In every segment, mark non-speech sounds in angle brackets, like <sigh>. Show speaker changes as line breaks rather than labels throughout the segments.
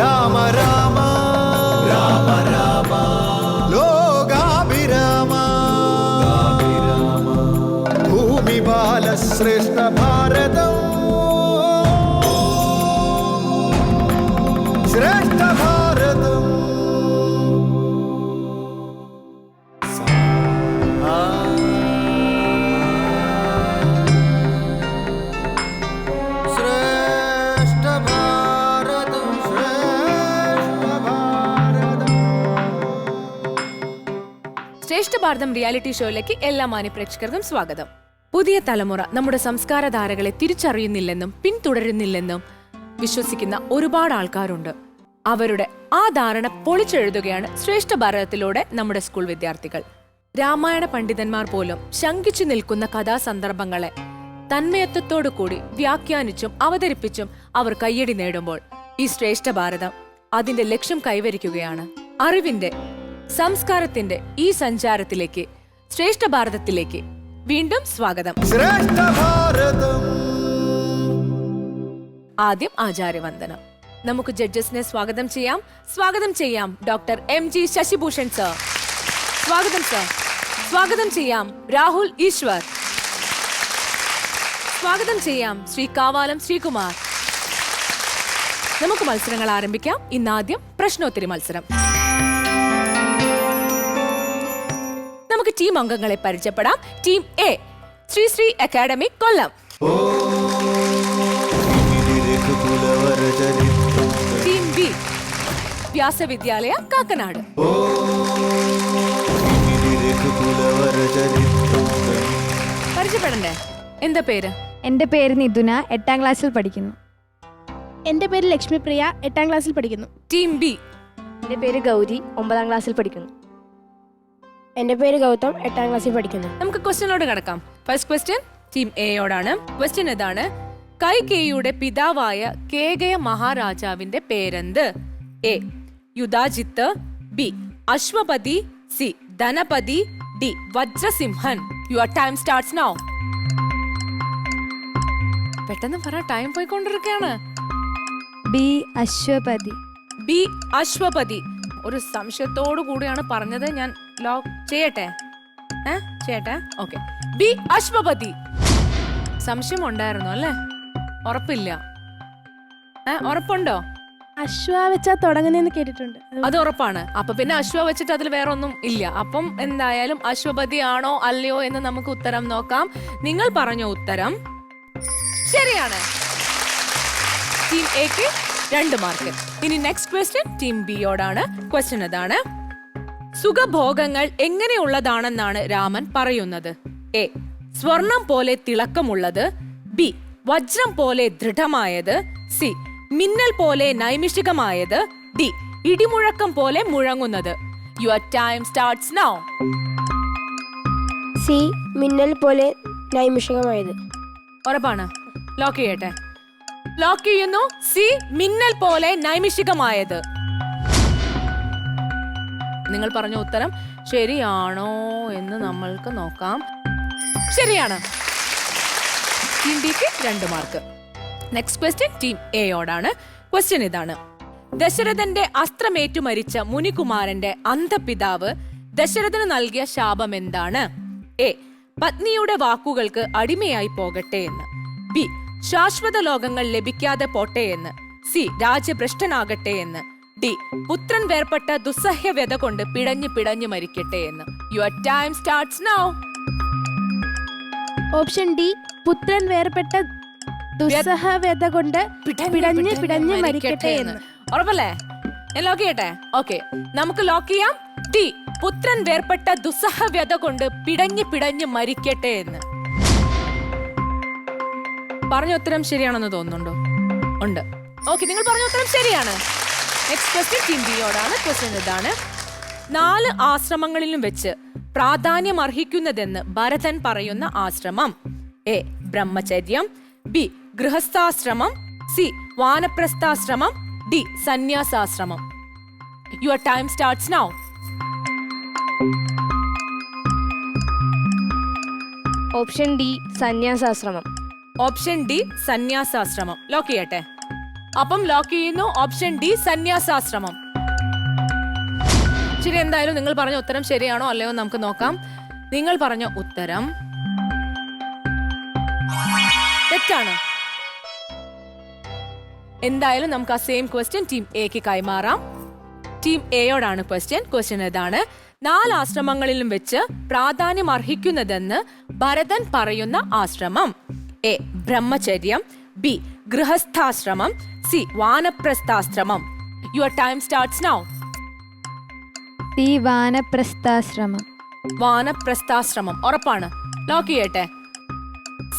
Rama Rama ഭാരതം
reality ഷോയിലേക്ക് എല്ലാ മാന്യ പ്രേക്ഷകർക്കും സ്വാഗതം. പുതിയ തലമുറ നമ്മുടെ സംസ്കാര ധാരകളെ തിരിച്ചറിയുന്നില്ലെന്നും പിന്തുടരുന്നില്ലെന്നും വിശ്വസിക്കുന്ന ഒരുപാട് ആൾക്കാരുണ്ട്. അവരുടെ ആ ധാരണ പൊളിച്ചെഴുതുകയാണ് ശ്രേഷ്ഠ ഭാരതത്തിലൂടെ നമ്മുടെ സ്കൂൾ വിദ്യാർത്ഥികൾ. രാമായണ പണ്ഡിതന്മാർ പോലും ശങ്കിച്ചു നിൽക്കുന്ന കഥാസന്ദർഭങ്ങളെ തന്മയത്വത്തോടു കൂടി വ്യാഖ്യാനിച്ചും അവതരിപ്പിച്ചും അവർ കയ്യടി നേടുമ്പോൾ ഈ ശ്രേഷ്ഠ ഭാരതം അതിന്റെ ലക്ഷ്യം കൈവരിക്കുകയാണ്. അറിവിന്റെ സംസ്കാരത്തിന്റെ ഈ സഞ്ചാരത്തിലേക്ക് ശ്രേഷ്ഠ ഭാരതത്തിലേക്ക് വീണ്ടും സ്വാഗതം.
ശ്രേഷ്ഠ ഭാരതം.
ആദ്യം ആചാര്യവന്ദനം നമുക്ക് ജഡ്ജസിനെ സ്വാഗതം ചെയ്യാം. സ്വാഗതം ചെയ്യാം doctor M G Shashibhushan sir. സ്വാഗതം സർ. സ്വാഗതം ചെയ്യാം രാഹുൽ ഈശ്വർ. സ്വാഗതം ചെയ്യാം ശ്രീ കാവാലം ശ്രീകുമാർ. നമുക്ക് മത്സരങ്ങൾ ആരംഭിക്കാം. ഇന്നാദ്യം പ്രശ്നോത്തരി മത്സരം. നമുക്ക് ടീം അംഗങ്ങളെ പരിചയപ്പെടാം. Team A Sree Sree Academy Kollam. Team B Vyasavidyalaya Kakkanad. പരിചയപ്പെടണ്ടേ? എന്താ പേര്?
എന്റെ പേര് നിതുന എട്ടാം ക്ലാസ്സിൽ പഠിക്കുന്നു.
എന്റെ പേര് ലക്ഷ്മിപ്രിയ എട്ടാം ക്ലാസ്സിൽ പഠിക്കുന്നു.
ടീം ബി
എന്റെ പേര് ഗൗരി ഒമ്പതാം ക്ലാസ്സിൽ പഠിക്കുന്നു.
എന്റെ പേര് ഗൗതം എട്ടാം ക്ലാസ്സിൽ പഠിക്കുന്നു.
നമുക്ക് ക്വസ്റ്റ്യനോട് കിടക്കാം. ഫസ്റ്റ് ക്വസ്റ്റ്യൻ ടീം എയോടാണ് ക്വസ്റ്റ്യൻ ഇതാണ്. കൈകേയിയുടെ പിതാവായ കേകയ മഹാരാജാവിന്റെ പേരെന്ത്? A Yudajit B Ashwapati C Dhanapati D Vajrasimhan. Your time starts now പെട്ടെന്ന് പറ ടൈം പോയിക്കൊണ്ടിരിക്കുകയാണ്.
ബി അശ്വപതി.
ബി അശ്വപതി. ഒരു സംശയത്തോടു കൂടിയാണ് പറഞ്ഞത് ഞാൻ ലോക്ക് ചെയ്യട്ടെ? ഏ? ചെയ്യട്ടെ? Okay B Ashwapati. സംശയം ഉണ്ടായിരുന്നു അല്ലേ? ഉറപ്പില്ല. ഏ ഉറപ്പുണ്ടോ?
അശ്വ വെച്ചാ തുടങ്ങുന്നതെന്ന് കേട്ടിട്ടുണ്ട്.
അത് ഉറപ്പാണ്. അപ്പൊ പിന്നെ അശ്വ വെച്ചിട്ട് അതിൽ വേറെ ഒന്നും ഇല്ല. അപ്പം എന്തായാലും അശ്വപതി ആണോ അല്ലയോ എന്ന് നമുക്ക് ഉത്തരം നോക്കാം. നിങ്ങൾ പറഞ്ഞ ഉത്തരം ശരിയാണ്. ടീം എക്ക് രണ്ട് മാർക്ക് ഇനി നെക്സ്റ്റ് ക്വസ്റ്റ്യൻ ടീം ബിയോടാണ് ക്വസ്റ്റ്യൻ ഇതാണ് സുഖഭോഗങ്ങൾ എങ്ങനെയുള്ളതാണെന്നാണ് രാമൻ പറയുന്നത്. എ. സ്വർണം പോലെ തിളക്കമുള്ളത്. ബി. വജ്രം പോലെ ദൃഢമായത്. സി. മിന്നൽ പോലെ നൈമിഷികമായത്. ഡി. ഇടിമുഴക്കം പോലെ മുഴങ്ങുന്നത്. Your time starts now
C. മിന്നൽ പോലെ നൈമിഷികമായത്.
ഉറപ്പാണ്. ലോക്ക് ചെയ്യട്ടെ. ലോക്ക് ചെയ്യുന്നു. സി. മിന്നൽ പോലെ നൈമിഷികമായത്. നിങ്ങൾ പറഞ്ഞ ഉത്തരം ശരിയാണോ എന്ന് നമ്മൾക്ക് നോക്കാം. ശരിയാണ്. ടീം രണ്ട് മാർക്ക് നെക്സ്റ്റ് ക്വസ്റ്റ്യൻ ടീം എയോടാണ് ക്വസ്റ്റ്യൻ ഇതാണ്. ദശരഥന്റെ അസ്ത്രമേറ്റു മരിച്ച മുനികുമാരന്റെ അന്ധപിതാവ് ദശരഥന് നൽകിയ ശാപം എന്താണ്? എ പത്നിയുടെ വാക്കുകൾക്ക് അടിമയായി പോകട്ടെ എന്ന്. ബി ശാശ്വത ലോകങ്ങൾ ലഭിക്കാതെ പോട്ടെ എന്ന്. സി രാജഭ്രഷ്ടനാകട്ടെ എന്ന്. ഡി പുത്രൻ വേർപെട്ട ദുസ്സഹ്യ വ്യത കൊണ്ട് പിടഞ്ഞു പിടഞ്ഞു മരിക്കട്ടെ എന്ന്. Your time starts now
option D പുത്രൻ വേർപെട്ട ദുസ്സഹവ്യത കൊണ്ട് പിടഞ്ഞ് പിടഞ്ഞ് മരിക്കട്ടെ എന്ന്.
ഉറപ്പല്ലേ? ഞാൻ ലോക്ക് ചെയ്യട്ടെ? ഓക്കെ നമുക്ക് ലോക്ക് ചെയ്യാം. ഡി പുത്രൻ വേർപെട്ട ദുസ്സഹ വ്യത കൊണ്ട് പിടഞ്ഞു പിടഞ്ഞു മരിക്കട്ടെ എന്ന്. പറഞ്ഞ ഉത്തരം ശരിയാണെന്ന് തോന്നുന്നുണ്ടോ? ഉണ്ട്. ഓക്കെ നിങ്ങൾ പറഞ്ഞ ഉത്തരം ശരിയാണ്. നെക്സ്റ്റ് ക്വസ്റ്റ്യൻ ഹിന്ദിയോടാണ് ക്വസ്റ്റ്യൻ ഇതാണ് നാല് ആശ്രമങ്ങളിലും വെച്ച് പ്രാധാന്യം അർഹിക്കുന്നതെന്ന് ഭരതൻ പറയുന്ന ആശ്രമം. എ. ബ്രഹ്മചര്യം ബി. ഗൃഹസ്ഥാശ്രമം സി. വാനപ്രസ്ഥാശ്രമം D. സന്യാസാശ്രമം. Your time starts now
option D സന്യാസാശ്രമം.
Option D സന്യാസാശ്രമം. ലോക്ക് ചെയ്യട്ടെ. അപ്പം ലോക്ക് ചെയ്യുന്നു. ഓപ്ഷൻ ഡി സന്യാസാശ്രമം. ശരി എന്തായാലും നിങ്ങൾ പറഞ്ഞ ഉത്തരം ശരിയാണോ അല്ലയോ നമുക്ക് നോക്കാം. നിങ്ങൾ പറഞ്ഞ ഉത്തരം തെറ്റാണ്. എന്തായാലും നമുക്ക് ആ സെയിം ക്വസ്റ്റ്യൻ ടീം എക്ക് കൈമാറാം. ടീം എയോടാണ് ക്വസ്റ്റ്യൻ ക്വസ്റ്റ്യൻ ഇതാണ് നാല് ആശ്രമങ്ങളിലും വെച്ച് പ്രാധാന്യം അർഹിക്കുന്നതെന്ന് ഭരതൻ പറയുന്ന ആശ്രമം. എ ബ്രഹ്മചര്യം. ബി ഗൃഹസ്ഥാശ്രമം. C Vanaprasthashramam. Your time starts now
C Vanaprasthashramam.
വാനപ്രസ്ഥാശ്രമം. ഉറപ്പാണ്. ലോക്ക് ചെയ്യട്ടെ.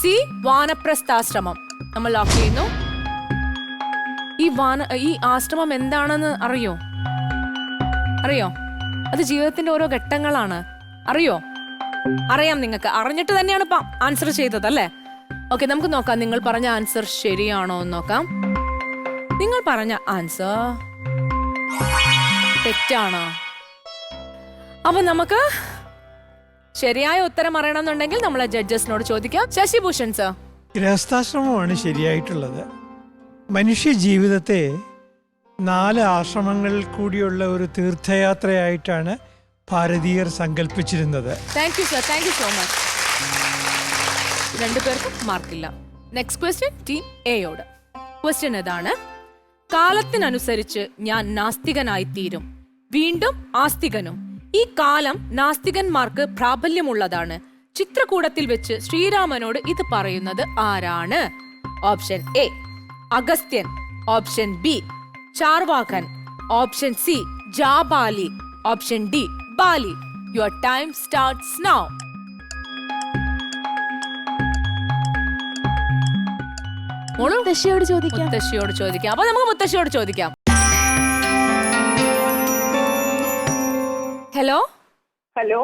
സി വാനപ്രസ്ഥാശ്രമം. നമ്മൾ ലോക്ക് ചെയ്യുന്നു. ഈ വാന ഈ ആശ്രമം എന്താണെന്ന് അറിയോ? അറിയോ? അത് ജീവിതത്തിന്റെ ഓരോ ഘട്ടങ്ങളാണ്. അറിയോ? അറിയാം നിങ്ങൾക്ക്. അറിഞ്ഞിട്ട് തന്നെയാണ് ഇപ്പം ആൻസർ ചെയ്തത് അല്ലേ? ഓക്കെ നമുക്ക് നോക്കാം. നിങ്ങൾ പറഞ്ഞ ആൻസർ ശരിയാണോ എന്ന് നോക്കാം. നിങ്ങൾ പറഞ്ഞ ആൻസർ തെറ്റാണോ? അപ്പൊ നമുക്ക് ശരിയായ ഉത്തരം അറിയണമെന്നുണ്ടെങ്കിൽ നമ്മളെ ജഡ്ജസിനോട് ചോദിക്കാം. ശശിഭൂഷൺ സർ
ഗൃഹസ്ഥാശ്രമമാണ് ശരിയായിട്ടുള്ളത്. മനുഷ്യ ജീവിതത്തെ നാല് ആശ്രമങ്ങളിൽ കൂടിയുള്ള ഒരു തീർത്ഥയാത്രയായിട്ടാണ് ഭാരതീയർ സങ്കല്പിച്ചിരുന്നത്
thank you sir thank you so much രണ്ടുപേർക്കും മാർക്കില്ല. നെക്സ്റ്റ് ക്വസ്റ്റ്യൻ ടീം എയോട് ക്വസ്റ്റ്യൻ ഇതാണ് കാലത്തിനനുസരിച്ച് ഞാൻ നാസ്തികനായി തീരും. വീണ്ടും ആസ്തികനും. ഈ കാലം നാസ്തികന്മാർക്ക് പ്രാബല്യമുള്ളതാണ്. ചിത്രകൂടത്തിൽ വെച്ച് ശ്രീരാമനോട് ഇത് പറയുന്നത് ആരാണ്? Option A Agastyan. Option B Charvakan. Option C Jabali. Option D Bali. Your time starts now മോൾ?
മുത്തശ്ശിയോട് ചോദിക്കാം.
മുത്തശ്ശിയോട് ചോദിക്കാം. അപ്പൊ നമുക്ക് മുത്തശ്ശിയോട് ചോദിക്കാം. ഹലോ?
ഹലോ?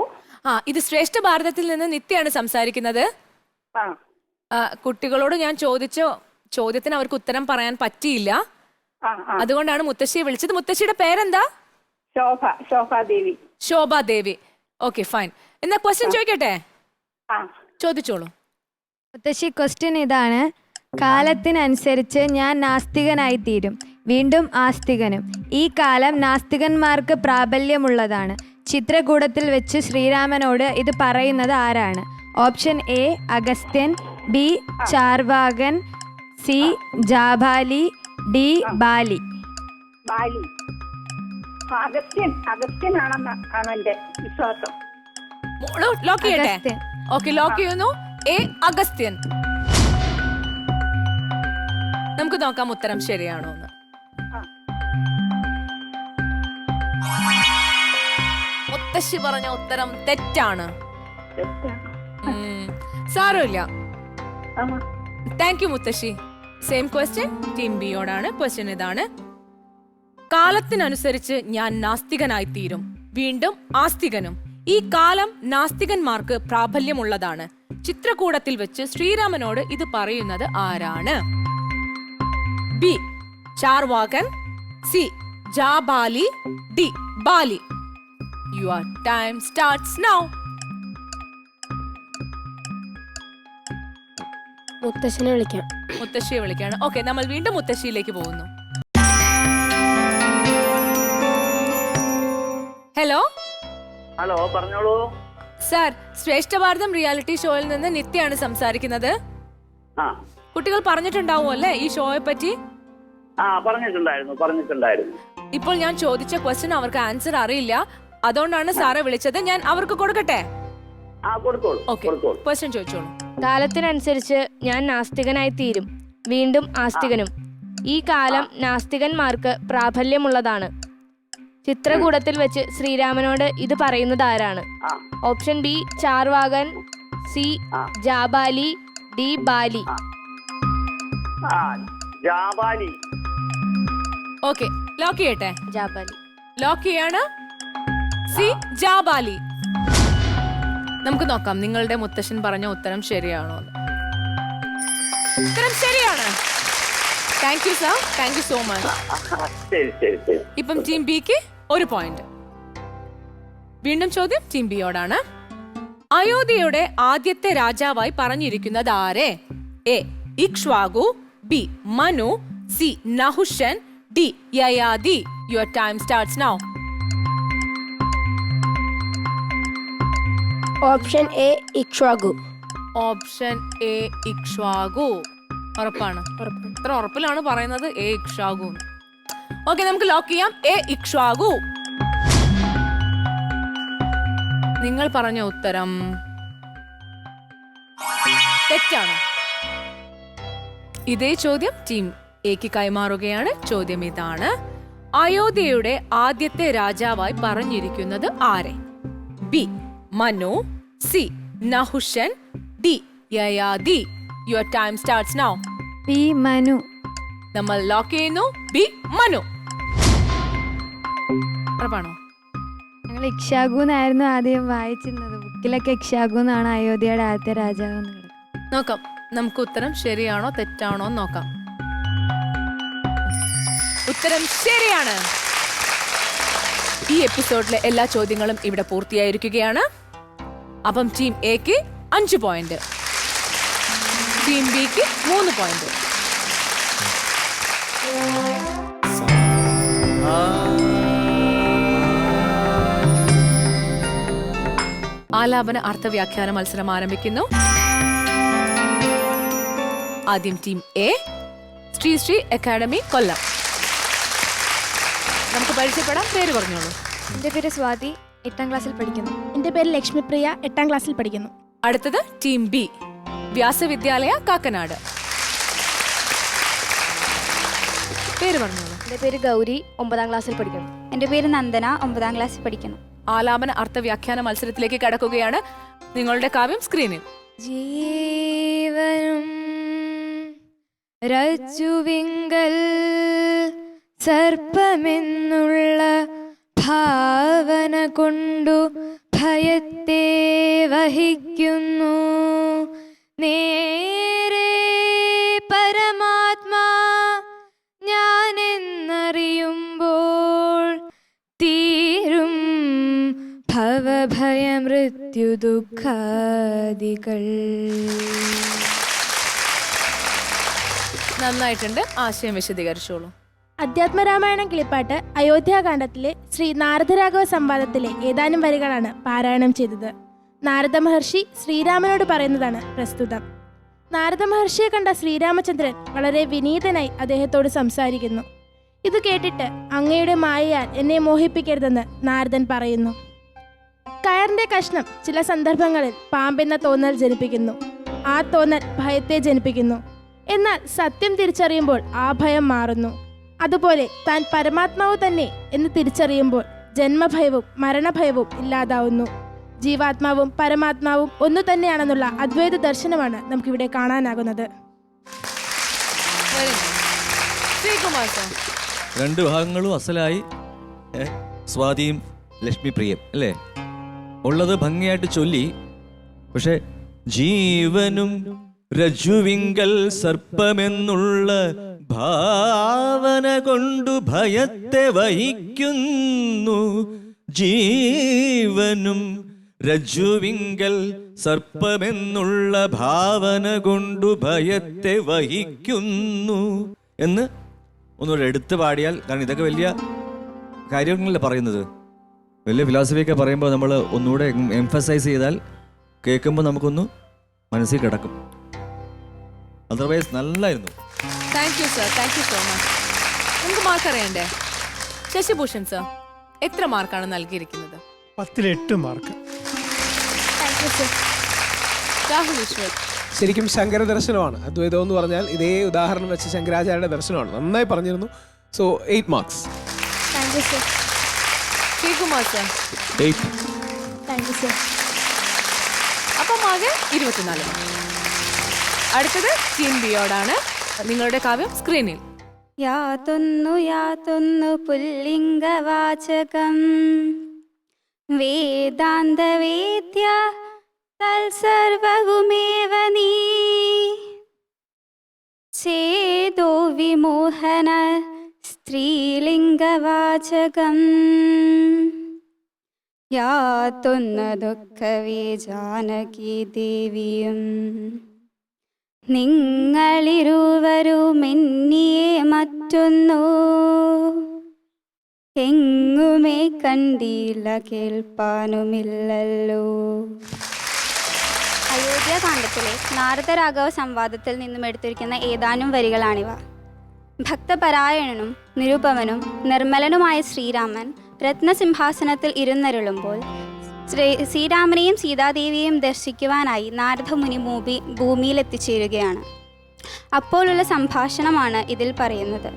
ആ ഇത് ശ്രേഷ്ഠ ഭാരതത്തിൽ നിന്ന് നിത്യയാണ് സംസാരിക്കുന്നത്. കുട്ടികളോട് ഞാൻ ചോദിച്ച ചോദ്യത്തിന് അവർക്ക് ഉത്തരം പറയാൻ പറ്റിയില്ല. അതുകൊണ്ടാണ് മുത്തശ്ശിയെ വിളിച്ചത്. മുത്തശ്ശിയുടെ പേരെന്താ?
ശോഭ ശോഭാദേവി
ശോഭ ദേവി. Okay fine. എന്നാ ക്വസ്റ്റ്യൻ ചോദിക്കട്ടെ? ചോദിച്ചോളൂ.
മുത്തശ്ശി ക്വസ്റ്റ്യൻ ഇതാണ്. കാലത്തിനനുസരിച്ച് ഞാൻ നാസ്തികനായി തീരും വീണ്ടും ആസ്തികനും. ഈ കാലം നാസ്തികന്മാർക്ക് പ്രാബല്യമുള്ളതാണ്. ചിത്രകൂടത്തിൽ വെച്ച് ശ്രീരാമനോട് ഇത് പറയുന്നത് ആരാണ്? Option A Agastyan B Charvakan C Jabali D Bali.
Bali. Agastyan അഗസ്ത്യനാണെന്ന് ആണ് എന്റെ വിശ്വാസം.
ലോക്ക് ചെയ്യട്ടെ. ഓക്കെ ലോക്ക് ചെയ്യുന്നു. എ അഗസ്ത്യൻ. നമുക്ക് നോക്കാം ഉത്തരം ശരിയാണോ എന്ന്. മുത്തശ്ശി പറഞ്ഞ ഉത്തരം തെറ്റാണ്. സാരമില്ല. താങ്ക് യു മുത്തശ്ശി. സെയിം ക്വസ്റ്റ്യൻ ടീം ബിയോടാണ് ക്വസ്റ്റ്യൻ ഇതാണ്. കാലത്തിനനുസരിച്ച് ഞാൻ നാസ്തികനായി തീരും വീണ്ടും ആസ്തികനും. ഈ കാലം നാസ്തികന്മാർക്ക് പ്രാബല്യമുള്ളതാണ്. ചിത്രകൂടത്തിൽ വെച്ച് ശ്രീരാമനോട് ഇത് പറയുന്നത് ആരാണ്? B. Charvakan. C. Jabali. D. Bali. Your time starts now.
മുത്തശ്ശനെ വിളിക്കാം.
മുത്തശ്ശിയെ വിളിക്കാണ്. ഓക്കെ നമ്മൾ വീണ്ടും മുത്തശ്ശിയിലേക്ക് പോകുന്നു. ഹലോ?
ഹലോ പറഞ്ഞോളൂ.
സാർ ശ്രേഷ്ഠ ഭാരതം റിയാലിറ്റി ഷോയിൽ നിന്ന് നിത്യയാണ് സംസാരിക്കുന്നത്. കുട്ടികൾ പറഞ്ഞിട്ടുണ്ടാവും അല്ലേ ഈ ഷോയെ പറ്റി?
ആ പറഞ്ഞിട്ടുണ്ടായിരുന്നു പറഞ്ഞിട്ടുണ്ടായിരുന്നു.
ഇപ്പോൾ ഞാൻ ചോദിച്ച ക്വസ്റ്റ്യൻ അവർക്ക് ആൻസർ അറിയില്ല. അതുകൊണ്ടാണ് സാറെ വിളിച്ചത്. ഞാൻ അവർക്ക് കൊടുക്കട്ടെ?
ആ കൊടുത്തോളൂ
ഓക്കെ
കൊടുത്തോളൂ.
ക്വസ്റ്റ്യൻ ചോദിച്ചോളൂ.
കാലത്തിനനുസരിച്ച് ഞാൻ നാസ്തികനായി തീരും. വീണ്ടും ആസ്തികനും. ഈ കാലം നാസ്തികന്മാർക്ക് പ്രാബല്യമുള്ളതാണ്. ചിത്രകൂടത്തിൽ വെച്ച് ശ്രീരാമനോട് ഇത് പറയുന്നത് ആരാണ്?
ആ.
ഓപ്ഷൻ ബി ചാർവാകൻ സി
ആ.
ജാബാലി ഡി ബാലി.
ആ. ജാബാലി
ഓക്കെ ലോക്ക് ചെയ്യട്ടെ?
ജാബാലി
ലോക്ക് ചെയ്യാണ്? സി ജാബാലി നമുക്ക് നോക്കാം നിങ്ങളുടെ മുത്തശ്ശൻ പറഞ്ഞ ഉത്തരം ശരിയാണോ എന്ന്. ഉത്തരം ശരിയാണ്. Thank you sir thank you so much
ശരി ശരി ശരി.
ഇപ്പം ടീം ബിക്ക് ഒരു പോയിന്റ് വീണ്ടും ചോദ്യം ടീം ബിയോടാണ് അയോധ്യയുടെ ആദ്യത്തെ രാജാവായി പറഞ്ഞിരിക്കുന്നത് ആരെ? A Ikshvaku B Manu C Nahushan D Yayati your time starts now
option A Ikshvaku
option A Ikshvaku ഉറപ്പാണ്. ഇത്ര ഉറപ്പിലാണ് പറയുന്നത് എ ഇക്ഷ്വാഗു ഓക്കെ നമുക്ക് ലോക്ക് ചെയ്യാം. എ ഇക്ഷ്വാഗു നിങ്ങൾ പറഞ്ഞ ഉത്തരം തെറ്റാണ്. ഇതേ ചോദ്യം ടീം എക്ക് കൈമാറുകയാണ്. ചോദ്യം ഇതാണ്. അയോധ്യയുടെ ആദ്യത്തെ രാജാവായി പറഞ്ഞിരിക്കുന്നത് ആരെ? B. Manu. C. Nahushan. D. Yayati. Your time starts now
B Manu.
നമ്മൾ ലോക്ക് ചെയ്യുന്നു. ബി. മനു. ഉറപ്പാണോ?
ഞങ്ങൾ ഇക്ഷാഗു എന്നായിരുന്നു ആദ്യം വായിച്ചിരുന്നത്. ബുക്കിലൊക്കെ ഇക്ഷാഗു എന്നാണ് അയോധ്യയുടെ ആദ്യത്തെ രാജാവ്
നോക്കാം. നമുക്ക് ഉത്തരം ശരിയാണോ തെറ്റാണോ എന്ന് നോക്കാം. ഉത്തരം ശരിയാണ്. ഈ എപ്പിസോഡിലെ എല്ലാ ചോദ്യങ്ങളും ഇവിടെ പൂർത്തിയായിരിക്കുകയാണ്. അപ്പം ടീം എക്ക് അഞ്ച് പോയിന്റ് ടീം ബിക്ക് മൂന്ന് പോയിന്റ് ആലാപന അർത്ഥവ്യാഖ്യാന മത്സരം ആരംഭിക്കുന്നു. ആദ്യം team A Sree Sree Academy Kollam. നമുക്ക് പരിചയപ്പെടാം പേര് പറഞ്ഞോളൂ.
എന്റെ പേര് സ്വാതി എട്ടാം ക്ലാസ്സിൽ പഠിക്കുന്നു.
എന്റെ പേര് ലക്ഷ്മിപ്രിയ എട്ടാം ക്ലാസ്സിൽ പഠിക്കുന്നു.
അടുത്തത് ടീം ബി വ്യാസവിദ്യാലയ കാക്കനാട്. പേര് പറഞ്ഞോളൂ.
എന്റെ പേര് ഗൗരി ഒമ്പതാം ക്ലാസ്സിൽ പഠിക്കുന്നു.
എന്റെ പേര് നന്ദന ഒമ്പതാം ക്ലാസ്സിൽ പഠിക്കുന്നു.
ആലാപന അർത്ഥവ്യാഖ്യാന മത്സരത്തിലേക്ക് കടക്കുകയാണ് നിങ്ങളുടെ കാവ്യം സ്ക്രീനിൽ.
ജീവനും രജ്ജുവിങ്കൽ സർപ്പമെന്നുള്ള ഭാവന കൊണ്ടു ഭയത്തെ വഹിക്കുന്നു. നേരെ പരമാത്മാ ഞാനെന്നറിയുമ്പോൾ തീരും ഭവഭയ മൃത്യു ദുഃഖാദികൾ.
നന്നായിട്ടുണ്ട്. ആശയം വിശദീകരിച്ചോളൂ.
അധ്യാത്മരാമായണം കിളിപ്പാട്ട് അയോധ്യാകാന്ഡത്തിലെ ശ്രീ നാരദരാഘവ സംവാദത്തിലെ ഏതാനും വരികളാണ് പാരായണം ചെയ്തത്. നാരദ മഹർഷി ശ്രീരാമനോട് പറയുന്നതാണ് പ്രസ്തുതം. നാരദ മഹർഷിയെ കണ്ട ശ്രീരാമചന്ദ്രൻ വളരെ വിനീതനായി അദ്ദേഹത്തോട് സംസാരിക്കുന്നു. ഇത് കേട്ടിട്ട് അങ്ങയുടെ മായയാൽ എന്നെ മോഹിപ്പിക്കരുതെന്ന് നാരദൻ പറയുന്നു. കയറിന്റെ കഷ്ണം ചില സന്ദർഭങ്ങളിൽ പാമ്പെന്ന തോന്നൽ ജനിപ്പിക്കുന്നു. ആ തോന്നൽ ഭയത്തെ ജനിപ്പിക്കുന്നു. എന്നാൽ സത്യം തിരിച്ചറിയുമ്പോൾ ആ ഭയം മാറുന്നു. അതുപോലെ താൻ പരമാത്മാവ് തന്നെ എന്ന് തിരിച്ചറിയുമ്പോൾ ജന്മഭയവും മരണഭയവും ഇല്ലാതാവുന്നു. ജീവാത്മാവും പരമാത്മാവും ഒന്നു തന്നെയാണെന്നുള്ള അദ്വൈത ദർശനമാണ് നമുക്കിവിടെ കാണാനാകുന്നത്.
രണ്ട് ഭാഗങ്ങളും അസലായി സ്വാതിയും ലക്ഷ്മി പ്രിയം അല്ലേ? ഉള്ളത് ഭംഗിയായിട്ട് ചൊല്ലി പക്ഷെ ജീവനും രജുവിങ്കൽ സർപ്പമെന്നുള്ള ഭാവന കൊണ്ടു ഭയത്തെ വഹിക്കുന്നു. ജീവനും രജുവിങ്കൽ സർപ്പമെന്നുള്ള ഭാവന കൊണ്ടു ഭയത്തെ വഹിക്കുന്നു. എന്ന് ഒന്നുകൂടെ എടുത്തു പാടിയാൽ കാരണം ഇതൊക്കെ വലിയ കാര്യങ്ങളല്ല പറയുന്നത്. വലിയ ഫിലോസഫിയൊക്കെ പറയുമ്പോൾ നമ്മൾ ഒന്നുകൂടെ എംഫസൈസ് ചെയ്താൽ കേൾക്കുമ്പോൾ നമുക്കൊന്ന് മനസ്സിൽ കിടക്കും. അതർവൈസ് നല്ലായിരുന്നു.
Thank you sir thank you so much നമുക്ക് മാർക്ക് അറിയണ്ടേ? ശശിഭൂഷൺ സർ എത്ര മാർക്കാണ് നൽകിയിരിക്കുന്നത്?
പത്തിലെട്ട് മാർക്ക്
രാഹുൽ ഈശ്വർ.
ശരിക്കും ശങ്കര ദർശനമാണ്. അദ്വൈതം എന്ന് പറഞ്ഞാൽ ഇതേ ഉദാഹരണം വെച്ച് ശങ്കരാചാര്യയുടെ ദർശനമാണ്. നന്നായി പറഞ്ഞിരുന്നു. So eight marks
thank you sir
Sreekumar sir
eight
thank you sir
അപ്പം ആകെ ഇരുപത്തിനാല്. അടുത്തത് ചിന്തിയോടാണ്. നിങ്ങളുടെ കാവ്യം സ്ക്രീനിൽ.
യാതൊന്നു യാതൊന്നു പുല്ലിംഗവാചകം. വേദാന്തവേദ്യ തൽസർവവുമേവ നീ. ചേതോ വിമോഹന സ്ത്രീലിംഗവാചകം. യാതൊന്ന ദുഃഖവേ ജാനകി ദേവിയും നിങ്ങളിരുവരും എന്നിയെ മറ്റൊന്നു. എങ്ങുമേ കണ്ടില്ല കേൾപ്പാനുമില്ലല്ലോ. അയോധ്യാകാന്ഡത്തിലെ നാരദരാഘവ സംവാദത്തിൽ നിന്നും എടുത്തിരിക്കുന്ന ഏതാനും വരികളാണിവ. ഭക്തപരായണനും നിരുപമനും നിർമ്മലനുമായ ശ്രീരാമൻ രത്നസിംഹാസനത്തിൽ ഇരുന്നരുളുമ്പോൾ ശ്രീ ശ്രീരാമനെയും സീതാദേവിയെയും ദർശിക്കുവാനായി നാരദമുനി ഭൂമി ഭൂമിയിൽ എത്തിച്ചേരുകയാണ് അപ്പോഴുള്ള സംഭാഷണമാണ് ഇതിൽ പറയുന്നത്.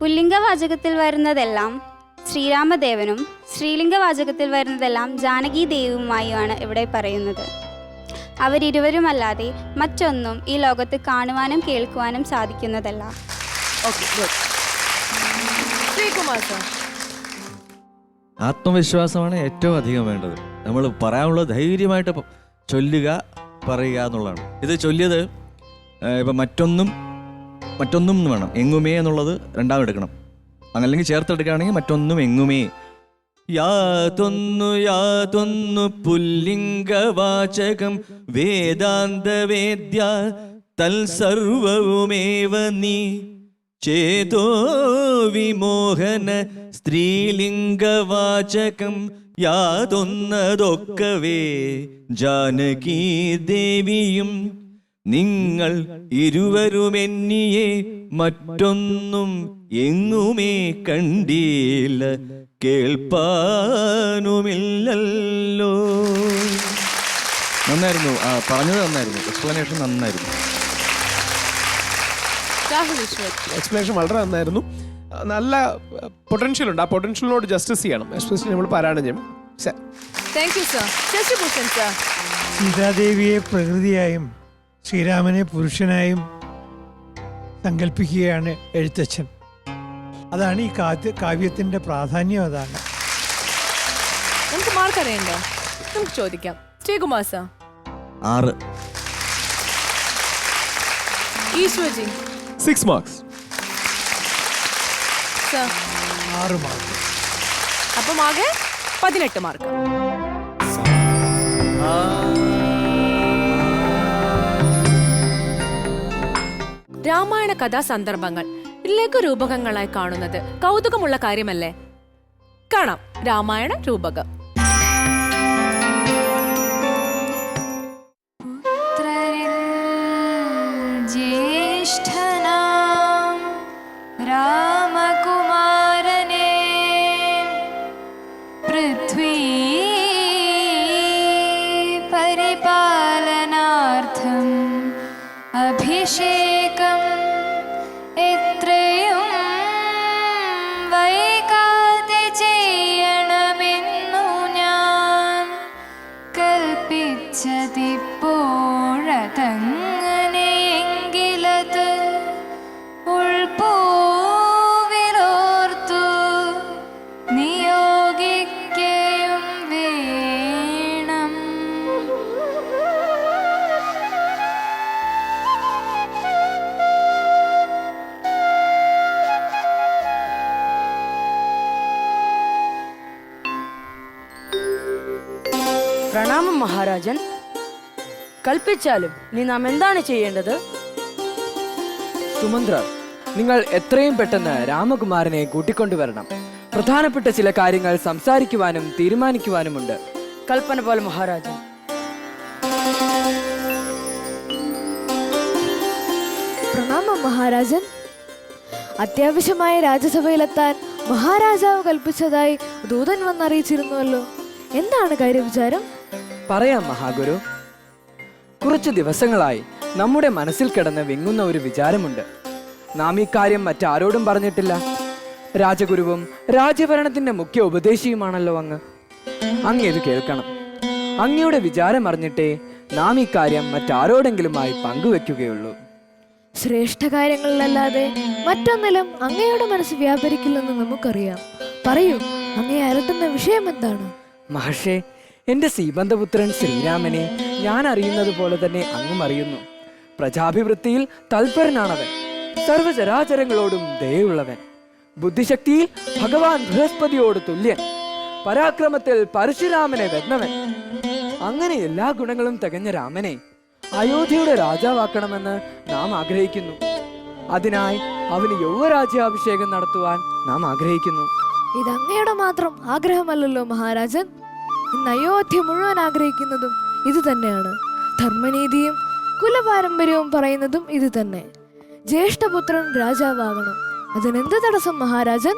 പുല്ലിംഗവാചകത്തിൽ വരുന്നതെല്ലാം ശ്രീരാമദേവനും ശ്രീലിംഗവാചകത്തിൽ വരുന്നതെല്ലാം ജാനകി ദേവിയുമായാണ് ഇവിടെ പറയുന്നത്. അവരിരുവരുമല്ലാതെ മറ്റൊന്നും ഈ ലോകത്ത് കാണുവാനും കേൾക്കുവാനും സാധിക്കുന്നതല്ല.
ശ്രീകുമാർ സർ.
ആത്മവിശ്വാസമാണ് ഏറ്റവും അധികം വേണ്ടത്. നമ്മൾ പറയാനുള്ള ധൈര്യമായിട്ട് ചൊല്ലുക പറയുക എന്നുള്ളതാണ്. ഇത് ചൊല്ലിയത് ഇപ്പം മറ്റൊന്നും മറ്റൊന്നും വേണം. എങ്ങുമേ എന്നുള്ളത് രണ്ടാമത് എടുക്കണം. അല്ലെങ്കിൽ ചേർത്തെടുക്കുകയാണെങ്കിൽ മറ്റൊന്നും എങ്ങുമേ. യാതൊന്നു യാതൊന്നു പുല്ലിംഗവാചകം വേദാന്തവേദ്യ തൽസർവവുമേവ നീ. ചേതോ വിമോഹന സ്ത്രീലിംഗവാചകം യാതൊന്നതൊക്കവേ. ജാനകീ ദേവിയും നിങ്ങൾ ഇരുവരുമെന്നിയെ മറ്റൊന്നും എങ്ങുമേ കണ്ടില്ല. കേൾപ്പാനുമില്ലല്ലോ. നന്നായിരുന്നു. ആ പറഞ്ഞത് നന്നായിരുന്നു. എക്സ്പ്ലനേഷൻ നന്നായിരുന്നു.
എക്സ്പ്ലനേഷൻ വളരെ നന്നായിരുന്നു. നല്ല പൊട്ടൻഷ്യൽ ഉണ്ട്. ആ പൊട്ടൻഷ്യലിനോട് ജസ്റ്റിസ് ചെയ്യണം. എസ്പെഷ്യലി നമ്മൾ പാരായണം
സീതാദേവിയെ പ്രകൃതിയായും ശ്രീരാമനെ പുരുഷനായും സങ്കല്പിക്കുകയാണ് എഴുത്തച്ഛൻ. അതാണ് ഈ കാവ്യ കാവ്യത്തിന്റെ പ്രാധാന്യം അതാണ്.
നമുക്ക് മാർക്ക് അറിയണ്ടേ നമുക്ക് ചോദിക്കാം. ശ്രീകുമാർ സാർ
ആറ്.
ഈശ്വജി
സിക്സ് മാർക്സ്
സർ
ആറ് മാർക്ക്
അപ്പം ആകെ പതിനെട്ട് മാർക്ക് രാമായണ കഥാ സന്ദർഭങ്ങൾ ലഘുരൂപകങ്ങളായി കാണുന്നത് കൗതുകമുള്ള കാര്യമല്ലേ? കാണാം. രാമായണ രൂപകം.
പ്രണാമം മഹാരാജൻ. കൽപ്പിച്ചാലും നീ നാം എന്താണ് ചെയ്യേണ്ടത്?
സുമന്ത്ര നിങ്ങൾ എത്രയും പെട്ടെന്ന് രാമകുമാരനെ കൂട്ടിക്കൊണ്ടുവരണം. പ്രധാനപ്പെട്ട ചില കാര്യങ്ങൾ സംസാരിക്കുവാനും തീരുമാനിക്കുവാനുമുണ്ട്.
കൽപ്പന പോലെ മഹാരാജൻ.
പ്രണാമം മഹാരാജൻ. അത്യാവശ്യമായ രാജ്യസഭയിലെത്താൻ മഹാരാജാവ് കൽപ്പിച്ചതായി ദൂതൻ വന്നറിയിച്ചിരുന്നുവല്ലോ. എന്താണ് കാര്യവിചാരം?
പറയാം മഹാഗുരു. കുറച്ച് ദിവസങ്ങളായി നമ്മുടെ മനസ്സിൽ കിടന്ന് വിങ്ങുന്ന ഒരു വിചാരമുണ്ട്. നാം ഈ കാര്യം മറ്റാരോടും പറഞ്ഞിട്ടില്ല. രാജഗുരുവും രാജഭരണത്തിന്റെ മുഖ്യ ഉപദേശിയുമാണല്ലോ അങ്ങ്. അങ്ങ് ഇത് കേൾക്കണം. അങ്ങയുടെ വിചാരം അറിഞ്ഞിട്ടേ നാം ഈ കാര്യം മറ്റാരോടെങ്കിലുമായി പങ്കുവെക്കുകയുള്ളൂ.
ശ്രേഷ്ഠ കാര്യങ്ങളിലല്ലാതെ മറ്റൊന്നിലും അങ്ങയുടെ മനസ്സ് വ്യാപരിക്കില്ലെന്ന് നമുക്കറിയാം. പറയൂ അങ്ങയെ അലട്ടുന്ന വിഷയം എന്താണ്
മഹർഷേ എന്റെ സീബന്ധപുത്രൻ ശ്രീരാമനെ ഞാൻ അറിയുന്നത് പോലെ തന്നെ അങ്ങും അറിയുന്നു. പ്രജാഭിവൃത്തിയിൽ തൽപരനാണവൻ. സർവചരാചരങ്ങളോടും ദയുള്ളവൻ ബുദ്ധിശക്തിയിൽ ഭഗവാൻ ബൃഹസ്പതിയോട് തുല്യൻ. പരാക്രമത്തിൽ പരശുരാമനെ വെന്നവൻ. അങ്ങനെ എല്ലാ ഗുണങ്ങളും തികഞ്ഞ രാമനെ അയോധ്യയുടെ രാജാവാക്കണമെന്ന് നാം ആഗ്രഹിക്കുന്നു. അതിനായി അവന് യൗവരാജ്യാഭിഷേകം നടത്തുവാൻ നാം ആഗ്രഹിക്കുന്നു.
ഇതങ്ങയുടെ മാത്രം ആഗ്രഹമല്ലല്ലോ മഹാരാജൻ. ഇന്ന് അയോധ്യ മുഴുവൻ ആഗ്രഹിക്കുന്നതും ഇത് തന്നെയാണ്. ധർമ്മനീതിയും കുലപാരമ്പര്യവും പറയുന്നതും ഇത് തന്നെ. ജ്യേഷ്ഠപുത്രൻ രാജാവാകണം. അതിനെന്ത് തടസ്സം മഹാരാജൻ?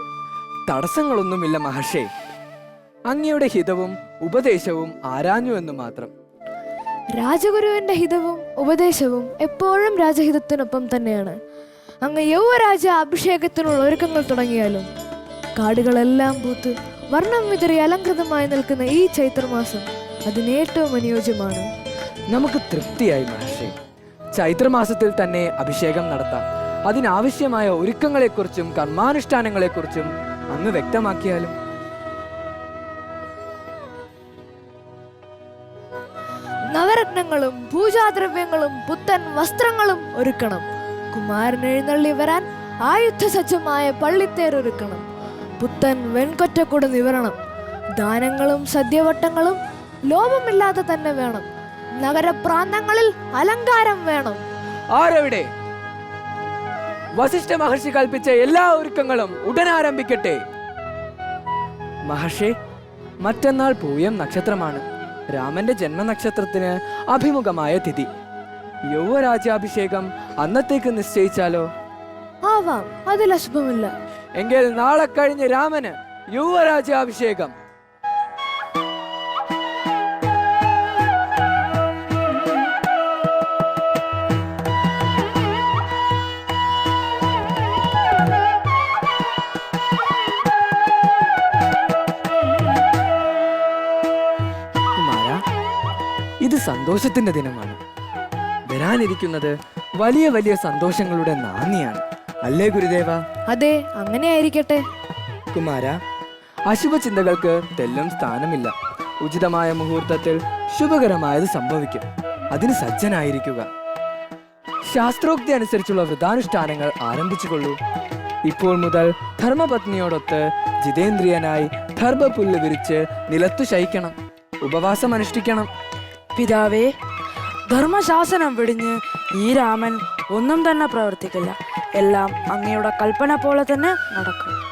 തടസ്സങ്ങളൊന്നുമില്ല മഹർഷേ. അങ്ങയുടെ ഹിതവും ഉപദേശവും ആരാഞ്ഞു എന്ന് മാത്രം.
രാജഗുരുവിന്റെ ഹിതവും ഉപദേശവും എപ്പോഴും രാജഹിതത്തിനൊപ്പം തന്നെയാണ്. അങ്ങ് യൗവരാജ അഭിഷേകത്തിനുള്ള ഒരുക്കങ്ങൾ തുടങ്ങിയാലും കാടുകളെല്ലാം പൂത്ത് വർണം വിതറി അലങ്കൃതമായി നിൽക്കുന്ന ഈ ചൈത്രമാസം അതിന് ഏറ്റവും അനുയോജ്യമാണ്.
നമുക്ക് തൃപ്തിയായി മഹർഷി. ചൈത്രമാസത്തിൽ തന്നെ അഭിഷേകം നടത്താം. അതിനാവശ്യമായ ഒരുക്കങ്ങളെക്കുറിച്ചും കർമാനുഷ്ഠാനങ്ങളെക്കുറിച്ചും അങ്ങ് വ്യക്തമാക്കിയാലും.
നവരത്നങ്ങളും പൂജാദ്രവ്യങ്ങളും പുത്തൻ വസ്ത്രങ്ങളും ഒരുക്കണം. കുമാരൻ എഴുന്നള്ളി വരാൻ ആയുധസജ്ജമായ പള്ളിത്തേർ ഒരുക്കണം പുത്തൻ വെൺകൊറ്റക്കുട നിവരണം. ദാനങ്ങളും സദ്യവട്ടങ്ങളും ലോപമില്ലാതെ തന്നെ വേണം. നഗരപ്രാന്തങ്ങളിൽ അലങ്കാരം വേണം.
ആരവിടെ? വസിഷ്ഠ മഹർഷി കൽപ്പിച്ച എല്ലാ ഒരുക്കങ്ങളും ഉടൻ ആരംഭിക്കട്ടെ. മഹർഷി മറ്റന്നാൾ പൂയം നക്ഷത്രമാണ്. രാമന്റെ ജന്മനക്ഷത്രത്തിന് അഭിമുഖമായ തിഥി. യൗവരാജ്യാഭിഷേകം അന്നത്തേക്ക് നിശ്ചയിച്ചാലോ?
ആവാം അതിൽ അശുഭമില്ല.
എങ്കിൽ നാളെ കഴിഞ്ഞ് രാമന് യുവരാജ്യാഭിഷേകം. ഇത് സന്തോഷത്തിന്റെ ദിനമാണ്. വരാനിരിക്കുന്നത് വലിയ വലിയ സന്തോഷങ്ങളുടെ നാന്ദിയാണ് അല്ലേ ഗുരുദേവ?
അതെ അങ്ങനെ ആയിരിക്കട്ടെ.
കുമാര അശുഭ ചിന്തകൾക്ക് തെല്ലും സ്ഥാനമില്ല. ഉചിതമായ മുഹൂർത്തത്തിൽ ശുഭകരമായത് സംഭവിക്കും. അതിന് സജ്ജനായിരിക്കുക. ശാസ്ത്രോക്തി അനുസരിച്ചുള്ള വ്രതാനുഷ്ഠാനങ്ങൾ ആരംഭിച്ചുകൊള്ളൂ. ഇപ്പോൾ മുതൽ ധർമ്മപത്നിയോടൊത്ത് ജിതേന്ദ്രിയനായി ധർമ്മപുല്ല് വിരിച്ച് നിലത്തു ശയിക്കണം. ഉപവാസം അനുഷ്ഠിക്കണം.
പിതാവേ ധർമ്മശാസനം വെടിഞ്ഞ് ഈ രാമൻ ഒന്നും തന്നെ പ്രവർത്തിക്കില്ല. എല്ലാം അങ്ങയുടെ കൽപ്പന പോലെ തന്നെ നടക്കും.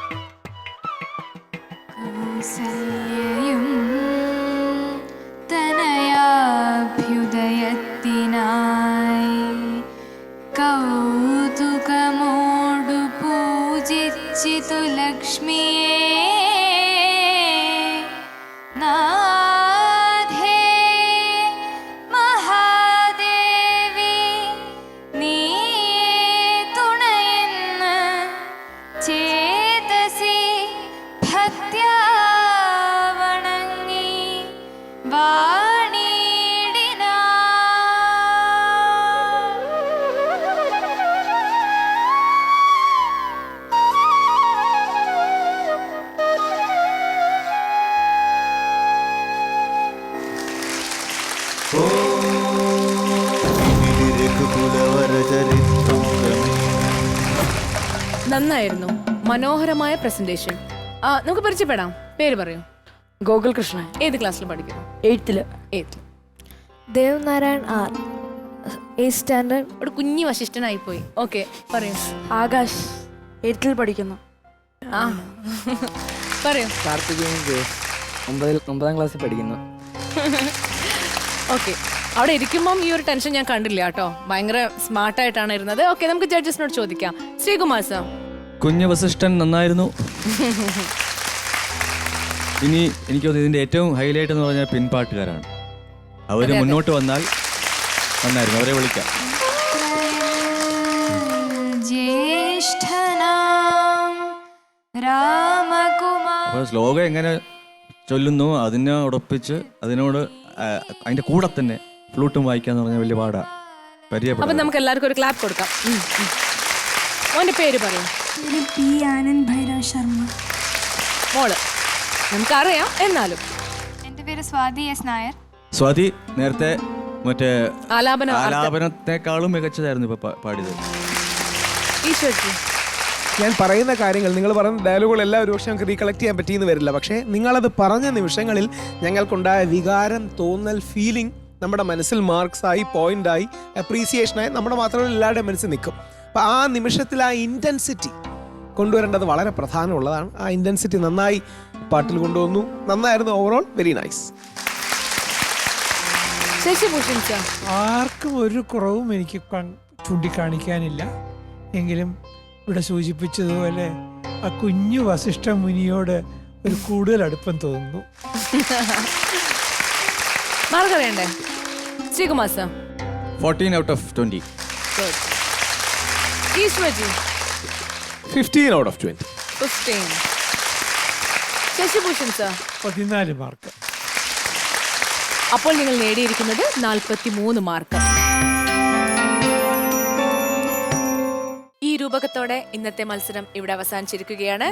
നന്നായിരുന്നു. മനോഹരമായ പ്രസന്റേഷൻ നമുക്ക് പരിചയപ്പെടാം. പേര് പറയൂ.
ഗോകുൽ കൃഷ്ണൻ
ഏത് ക്ലാസ്സിൽ പഠിക്കുന്നു?
എയ്ത്തിൽ
eighth
Dev Narayan R eighth standard
ഒരു കുഞ്ഞി വശിഷ്ഠനായി പോയി ഓക്കെ പറയൂ.
ആകാശ്. എയ്ത്തിൽ പഠിക്കുന്നു.
ആ. പറയൂ.
കാർത്തികേയൻ ഒമ്പതിൽ ഒമ്പതാം ക്ലാസ്സിൽ പഠിക്കുന്നു.
ഓക്കെ അവിടെ ഇരിക്കുമ്പം ഈ ഒരു ടെൻഷൻ ഞാൻ കണ്ടില്ല കേട്ടോ. ഭയങ്കര സ്മാർട്ടായിട്ടാണ് ഇരുന്നത്. ഓക്കെ നമുക്ക് ജഡ്ജസിനോട് ചോദിക്കാം. ശ്രീകുമാർ സാർ
കുഞ്ഞ് വസിഷ്ഠൻ നന്നായിരുന്നു. <laughs> ഇനി എനിക്ക് തോന്നുന്നു ഇതിന്റെ ഏറ്റവും ഹൈലൈറ്റ് എന്ന് പറഞ്ഞാൽ പിൻപാട്ടുകാരാണ്. അവർ. മുന്നോട്ട് വന്നാൽ നന്നായിരുന്നു. അവരെ വിളിക്കാം. അപ്പോൾ ശ്ലോകം എങ്ങനെ ചൊല്ലുന്നു അതിനെ ഉറപ്പിച്ച് അതിനോട് അതിന്റെ അതിന്റെ കൂടെ തന്നെ ഫ്ലൂട്ടും വായിക്കാന്ന് പറഞ്ഞ വലിയ പാടാ. പരിചയപ്പെടാം.
നമുക്ക് എല്ലാവർക്കും ഒരു ക്ലാപ്പ് കൊടുക്കാം. മോന്റെ പേര് പറയൂ.
പി ആനന്ദ് ഭൈരവ് ശർമ്മ.
മോൾ നമുക്കറിയാം എന്നാലും.
എന്റെ പേര് സ്വാതി എസ് നായർ.
സ്വാതി നേരത്തെ മറ്റേ
ആലാപന.
ആലാപനത്തെക്കാളും മികച്ചതായിരുന്നു ഇപ്പൊ പാടിയത്.
ഈശ്വരജി
ഞാൻ പറയുന്ന കാര്യങ്ങൾ നിങ്ങൾ പറയുന്ന ഡയലോഗുകൾ എല്ലാം ഒരു പക്ഷേ നമുക്ക് റീകളക്ട് ചെയ്യാൻ പറ്റിയെന്ന് വരില്ല. പക്ഷേ നിങ്ങളത് പറഞ്ഞ നിമിഷങ്ങളിൽ ഞങ്ങൾക്കുണ്ടായ വികാരം തോന്നൽ ഫീലിംഗ് നമ്മുടെ മനസ്സിൽ മാർക്സ് ആയി പോയിന്റ് ആയി അപ്രീസിയേഷനായി നമ്മുടെ മാത്രമല്ല എല്ലാവരുടെയും മനസ്സിൽ നിൽക്കും. അപ്പം ആ നിമിഷത്തിൽ ആ ഇന്റൻസിറ്റി കൊണ്ടുവരേണ്ടത് വളരെ പ്രധാനമുള്ളതാണ്. ആ ഇന്റൻസിറ്റി നന്നായി പാട്ടിൽ കൊണ്ടുവന്നു. നന്നായിരുന്നു overall very nice
Shashibhushan sir.
ആർക്കും ഒരു കുറവും എനിക്ക് ചൂണ്ടിക്കാണിക്കാനില്ല. എങ്കിലും ഇവിടെ സൂചിപ്പിച്ചതുപോലെ ആ കുഞ്ഞു വസിഷ്ഠ മുനിയോട് ഒരു കൂടുതൽ അടുപ്പം തോന്നുന്നു.
മാർക്ക് വേണ്ടേ? Sreekumar sir.
Fourteen out of twenty
Eshwarji
fifteen out of twenty
fifteen Shashibhushan sir
പതിനാല് മാർക്ക്
അപ്പോൾ നിങ്ങൾ നേടിയിരിക്കുന്നത് നാൽപ്പത്തി മൂന്ന് മാർക്ക് ഈ രൂപകത്തോടെ ഇന്നത്തെ മത്സരം ഇവിടെ അവസാനിച്ചിരിക്കുകയാണ്.